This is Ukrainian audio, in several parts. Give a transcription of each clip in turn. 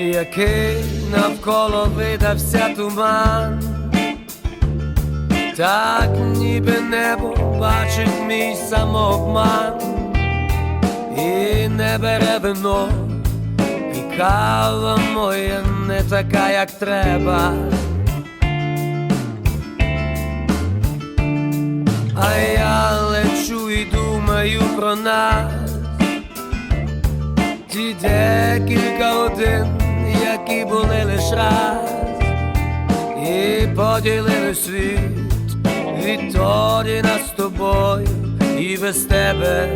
який навколо видався туман, так ніби небо бачить мій самообман, і не бере вино, і кава моя не така, як треба. А я лечу і думаю про нас. Ті декілька годин, були лиш раз, і поділили світ відтоді нас з тобою і без тебе.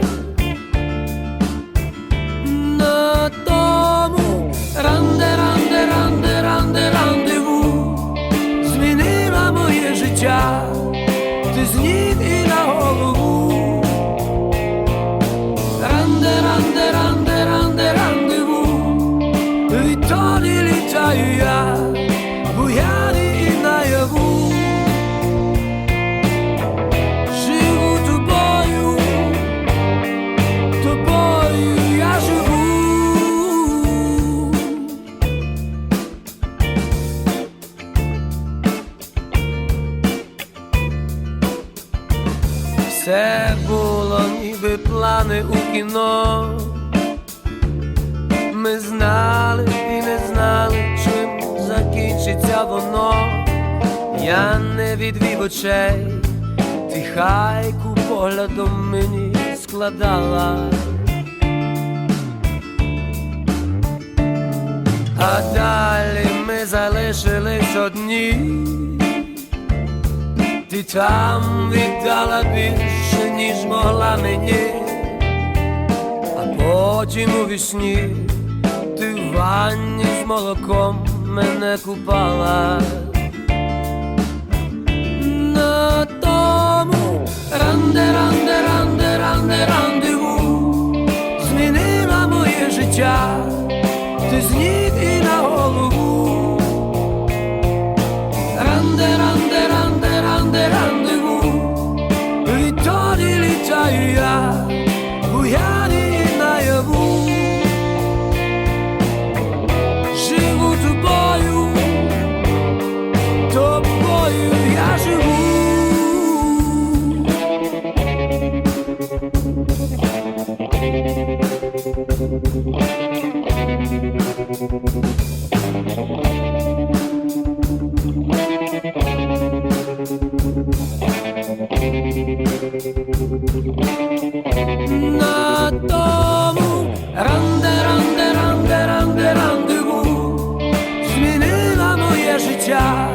Все було ніби плани у кіно. Ми знали і не знали, чим закінчиться воно. Я не відвів очей, ти хайку поглядом мені складала. А далі ми залишились одні. Там віддала більше, ніж могла мені, а потім у вісні ти в ванні з молоком мене купала. На тому ранде, ранде, ранде, ранде, рандеву змінила моє життя, літаю я, буяний і наяву Живу тобою, тобою я живу На тому ранде, ранде, ранде, ранде, рандеву змінила моє життя.